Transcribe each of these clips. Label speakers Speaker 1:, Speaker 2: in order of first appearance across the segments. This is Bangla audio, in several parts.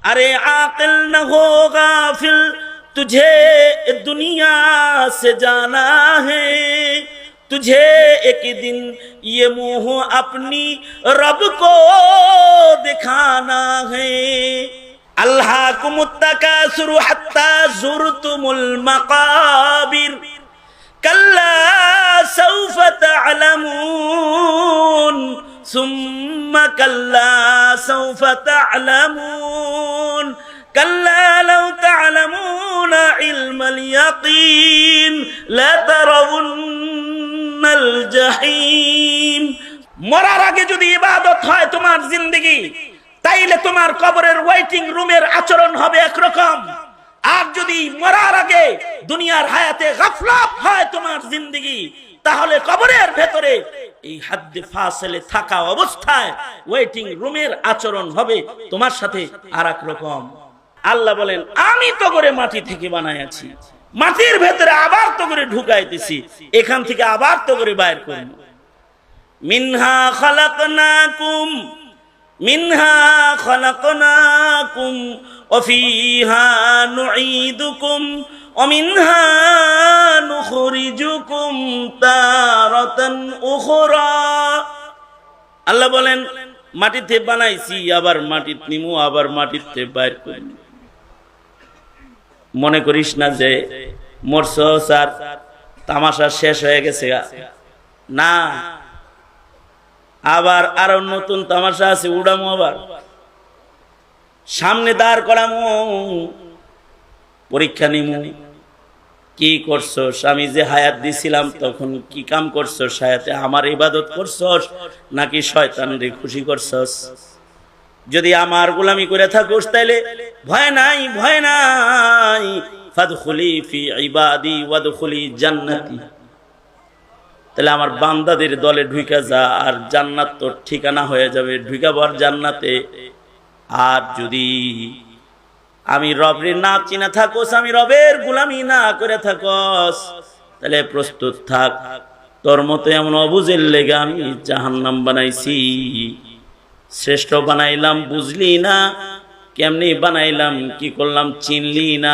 Speaker 1: अरे आकिल न हो गाफिल तुझे दुनिया से जाना है तुझे एक दिन ये मुंह अपनी रब को दिखाना है अल्लाह को मुत्तकासुर हत्ता जुरतुमुल मकाबिर कल्ला सौफ तअलमून ثم كلا سوف تعلمون كلا لو تعلمون علم اليقين لترون الجحيم মরার আগে যদি ইবাদত হয় তোমার জিন্দগি তাইলে তোমার কবরের ওয়েটিং রুমের আচরণ হবে একরকম আর যদি মরার আগে দুনিয়ার হায়াতে গাফলাত হয় তোমার জিন্দগি তাহলে কবরের ভেতরে এই হাদ্দে ফাসেলে থাকা অবস্থায় ওয়েটিং রুমের আচরণ হবে তোমার সাথে আর রকম। আল্লাহ বলেন, আমি তো করে মাটি থেকে বানাইছি মাটির ভেতরে আবার তো করে ঢুকাইতেছি। এখান থেকে আবার তো করে বাইর করব। মিনহা খালাকনাকুম মিনহা খালাকনাকুম ওয়া ফিহা নুঈদুকুম ওয়া মিনহা نخرجكم تارة أخرى আল্লাহ বলেন মাটিতে বানাইছি আবার মাটিত নিমু আবার মাটিতে বাইর করি মনে করিস না যে মরছ স্যার তামাশা শেষ হয়ে গেছে না আবার আরো নতুন তামাশা আছে উড়ামো আবার সামনে দাঁড় করামো পরীক্ষা নিমু কি করছস আমি যে হায়াত দিছিলাম, তখন কি কাম করছস হায়াতে আমার ইবাদত করছস? নাকি শয়তানরে খুশি করছস? যদি আমার গোলামি করে থাকোস, তাইলে ভয় নাই ভয় নাই। ফাদখুলি ফি ইবাদি ওয়াদখুলি জান্নাতি। তাহলে আমার বান্দাদের দলে ঢুকা যা, আর জান্নাত তোর ঠিকানা হয়ে যাবে। ঢুকাবার জান্নাতে। আর যদি আমি রবের না চিনা থাকোস, আমি রবের গুলামি না করে থাকস। তাহলে প্রস্তুত থাক, তোর মতো এমন অবুজের লেগে আমি জাহান্নাম বানাইছি। শ্রেষ্ঠ বানাইলাম, বুঝলি না? কেমনি বানাইলাম, কি করলাম, চিনলি না?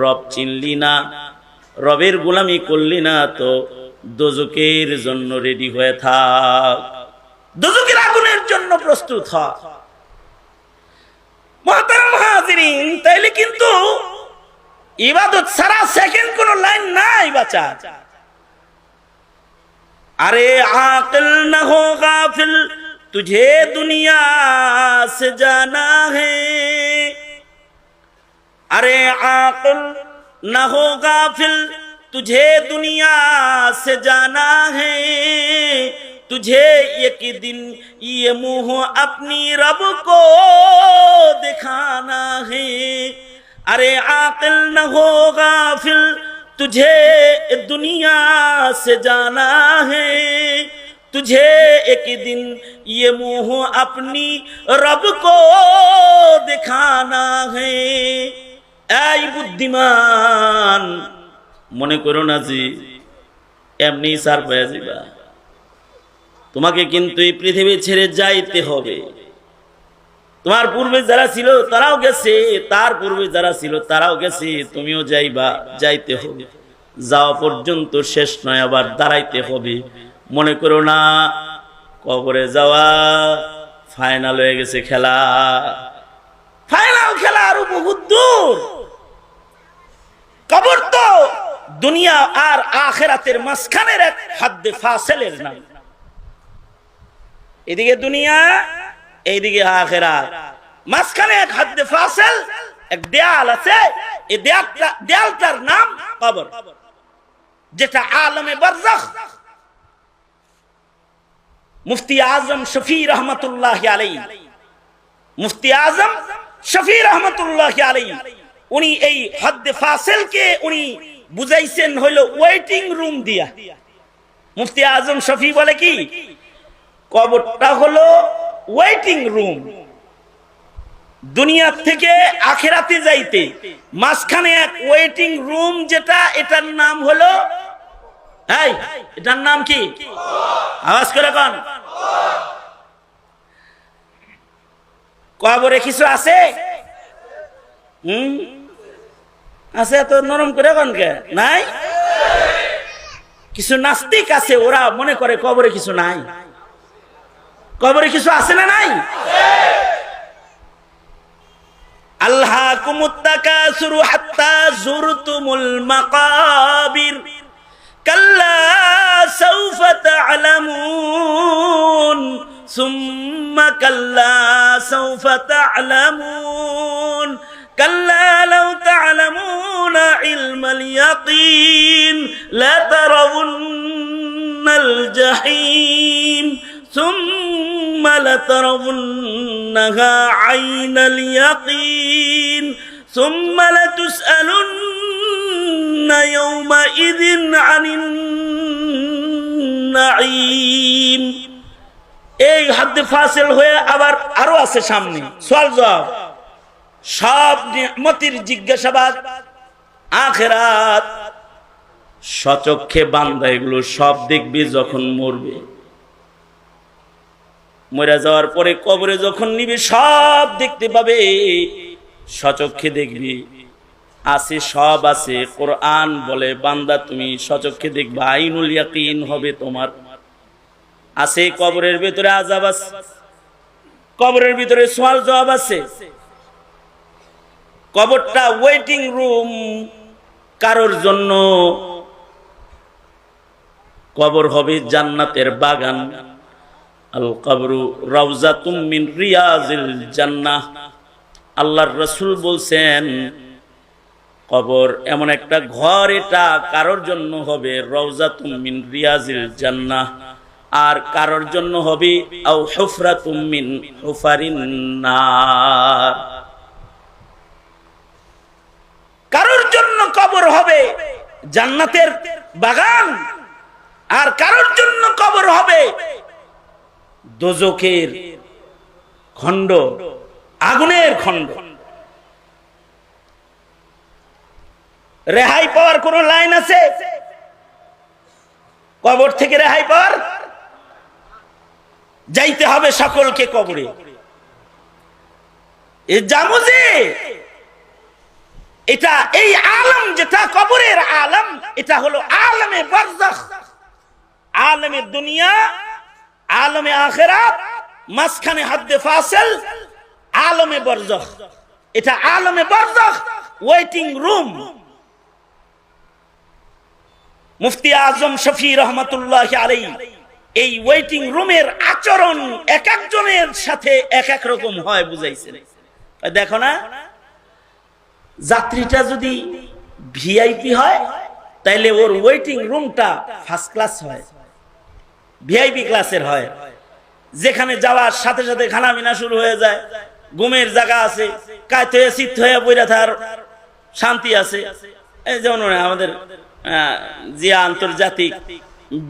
Speaker 1: রব চিনলি না? রবের গুলামি করলি না তো দোজকের জন্য রেডি হয়ে থাক। দোজকের আগুনের জন্য প্রস্তুত মহতারাম হাজিরিন, তাইলে কিন্তু ইবাদত ছাড়া সেকেন্ড কোন লাইন নাই বাচ্চা আরে আকল না হো গাফিল, তুঝে দুনিয়া সে জানা হে। আরে আকল না হো গাফিল, তুঝে দুনিয়া জানা হে। तुझे एक दिन ये मुंह अपनी रब को दिखाना है अरे आकिल न हो गाफिल तुझे दुनिया से जाना है तुझे एक दिन ये मुंह अपनी रब को दिखाना है এই বুদ্ধিমান মনে করো না যে এমনি সার পেয়ে যাবা তোমাকে কিন্তু এই পৃথিবী ছেড়ে যাইতে হবে। তোমার পূর্বে যারা ছিল, তারাও গেছে। তার পূর্বে যারা ছিল, তারাও গেছে। তুমিও যাইবা, যাইতে হবে। যাওয়া পর্যন্ত শেষ নয়, আবার দাঁড়াইতে হবে। মনে করো না, কবরে যাওয়া ফাইনাল হয়ে গেছে খেলা। ফাইনাল খেলা আরও বহুত দূর। কবর তো দুনিয়া আর আখেরাতের মাঝখানের এক হাদ্দে ফাসেলের নাম। এদিকে দুনিয়া, এইদিকে আখেরাত। মাঝখানে এক হাদ্দে ফাসেল, এক দেয়াল আছে, এই দেয়ালটা দেয়ালটার নাম কবর, যেটা আলমে বারজাখ। মুফতি আজম শফি রহমতুল্লাহ আলাই মুফতি আজম শফি রহমতুল্লাহ আলাই উনি এই হদ্দে ফাসেলকে উনি বুঝাইছেন হইল ওয়েটিং রুম দিয়া। মুফতি আজম শফি বলে কি? কবরটা হলো ওয়েটিং রুম দুনিয়া থেকে আখেরাতে যাইতে। মাঝখানে এক ওয়েটিং রুম যেটা, এটার নাম হলো, এই, এটার নাম কি? আওয়াজ করে কন। কবরে কিছু আছে? হুম? আছে এত নরম করে কনকে নাই? কিছু নাস্তিক আছে, ওরা মনে করে কবরে কিছু নাই। কবরে কিছু আছে না নাই? আল্লাহ কুমুত্তাকাসুরু হাত্তা জুরতুমুল মাকাবির। কাল্লা সাউফা তা'লামুন, সুম্মা কাল্লা সাউফা তা'লামুন। কাল্লা লাউ তা'লামুন ইলমাল ثم لترونها عين اليقين ثم لتسألن يومئذ عن النعيم এই হাদ্দে ফাসিল হয়ে আবার আরো আছে সামনে সোয়াল জবাব সব নিয়ামতির জিজ্ঞাসাবাদ আখেরাত সচক্ষে বান্দা এগুলো সব দেখবি যখন মরবে মরে যাওয়ার পরে কবরে যখন নিবে, সব দেখতে পাবে। সচক্ষে দেখবি। আছে, সব আছে। কোরআন বলে, বান্দা, তুমি সচক্ষে দেখবা, আইনুল ইয়াকিন হবে তোমার। আছে, কবরের ভিতরে আজাব আছে। কবরের ভিতরে সোয়াল জবাব আছে। কবরটা ওয়েটিং রুম কারোর জন্য কবর হবে জান্নাতের বাগান। আল কবরু রাউজাতুম মিন রিয়াজিল জান্নাহ। আল্লাহর রসুল বলছেন, কবর এমন একটা ঘর এটা কারোর জন্য হবে রওজাতুম মিন রিয়াজিল জান্নাহ। আর কারোর জন্য হবে আও মিন হুফারিন নার। কারোর জন্য কবর হবে জান্নাতের বাগান, আর কারোর জন্য কবর হবে দোজকের খণ্ড, আগুনের খণ্ড। রেহাই পাওয়ার কোন লাইন আছে? কবর থেকে রেহাই পাওয়ার? যাইতে হবে সকলকে কবরে। যে, এটা এই আলম যেটা কবরের আলম, এটা হলো আলমে বারজাখ। আলমে দুনিয়া আলমে আখেরাত, মাঝখানে হাদ্দে ফাসেল, আলমে বরজখ। এটা আলমে বরজখ ওয়েটিং রুম মুফতি আজম শফি রহমতুল্লাহ আলাই এই ওয়েটিং রুমের আচরণ এক একজনের সাথে এক এক রকম হয় বুঝাইছেন। দেখো না, যাত্রীটা যদি ভিআইপি হয়, তাইলে ওর ওয়েটিং রুমটা ফার্স্ট ক্লাস হয়। ভিআইপি ক্লাসের হয়। যেখানে যাওয়ার সাথে সাথে খানা পিনা শুরু হয়ে যায়। ঘুমের জায়গা আছে কায়ত হয়ে চিত্ত হয়ে বইরা থার শান্তি আছে। এই যেমন আমাদের জিয়া আন্তর্জাতিক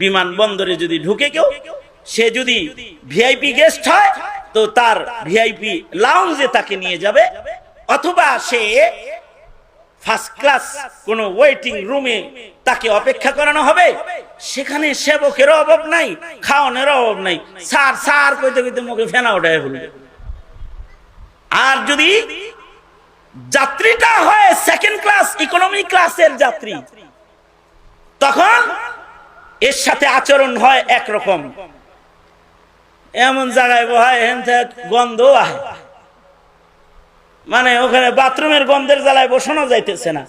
Speaker 1: বিমানবন্দরে যদি ঢুকে কেউ, সে যদি ভিআইপি গেস্ট হয়, তো তার ভিআইপি লাউঞ্জে তাকে নিয়ে যাবে। অথবা সে ফার্স্ট ক্লাস কোন ওয়েটিং রুমে তাকে অপেক্ষা করানো হবে। সেখানে সেবকের অভাব নাই, খাওয়ানোর অভাব নাই। সার সার কইতে কইতে মুখে ফেনা ওঠায় বলবে আর যদি যাত্রীটা হয় সেকেন্ড ক্লাস ইকোনমি ক্লাসের যাত্রী, তখন এর সাথে আচরণ হয় একরকম। এমন জায়গায় বহায় হেন গন্ধ আহে। মানে ওখানে বাথরুমের গন্ধের জ্বালায় বসানো যাইতেছে না।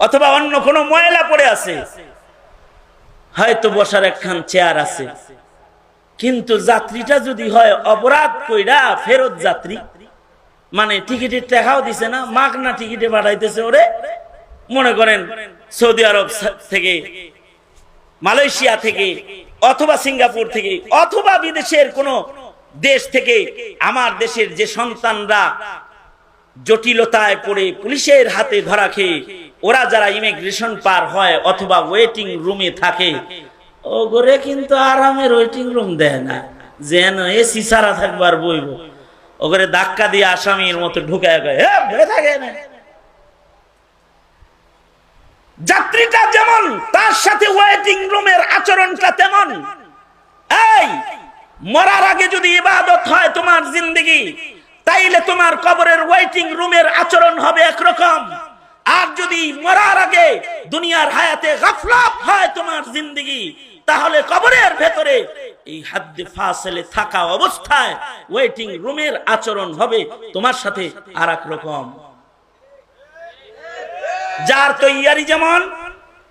Speaker 1: অথবা অন্য কোনো ময়লা পড়ে আছে। হয়তো বসার একখান চেয়ার আছে। কিন্তু যাত্রীটা যদি হয় অপরাধ কইরা ফেরত যাত্রী মানে টিকিটের টাকাও দিছে না, মাগনা টিকিটে পাঠাইতেছে ওরে। মনে করেন সৌদি আরব থেকে, মালয়েশিয়া থেকে, অথবা সিঙ্গাপুর থেকে, অথবা বিদেশের কোন দেশ থেকে আমার দেশের যে সন্তানরা জটিলতায় পড়ে পুলিশের হাতে ধরা খেয়ে ওরা যারা ইমিগ্রেশন পার হয় অথবা ওয়েটিং রুমে থাকে ও করে কিন্তু আরামের ওয়েটিং রুম দেয় না। যেন এসি সারা থাকবার বইব। ও করে ধাক্কা দিয়ে আসামির মতো গয় থাকে না। যাত্রীটা যেমন, তার সাথে ওয়েটিং রুমের আচরণটা তেমন। এই, মরার আগে যদি ইবাদত হয় তোমার জিন্দগি, তাইলে তোমার কবরের ওয়েটিং রুমের আচরণ হবে একরকম। আর যদি মরার আগে দুনিয়ার হায়াতে গাফলাপ হয় তোমার জিন্দগি, তাহলে কবরের ভেতরে এই হাদ্দে ফাসেলে থাকা অবস্থায় ওয়েটিং রুমের আচরণ হবে তোমার সাথে আর রকম। যার তৈয়ারি যেমন,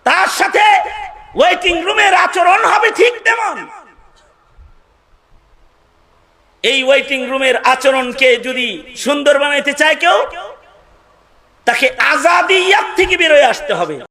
Speaker 1: তার সাথে ওয়েটিং রুমের আচরণ হবে ঠিক তেমন। এই ওয়েটিং রুমের আচরণকে যদি সুন্দর বানাইতে চায় কেউ তাকে আজাদিয়াত থেকে বেরোয় আসতে হবে।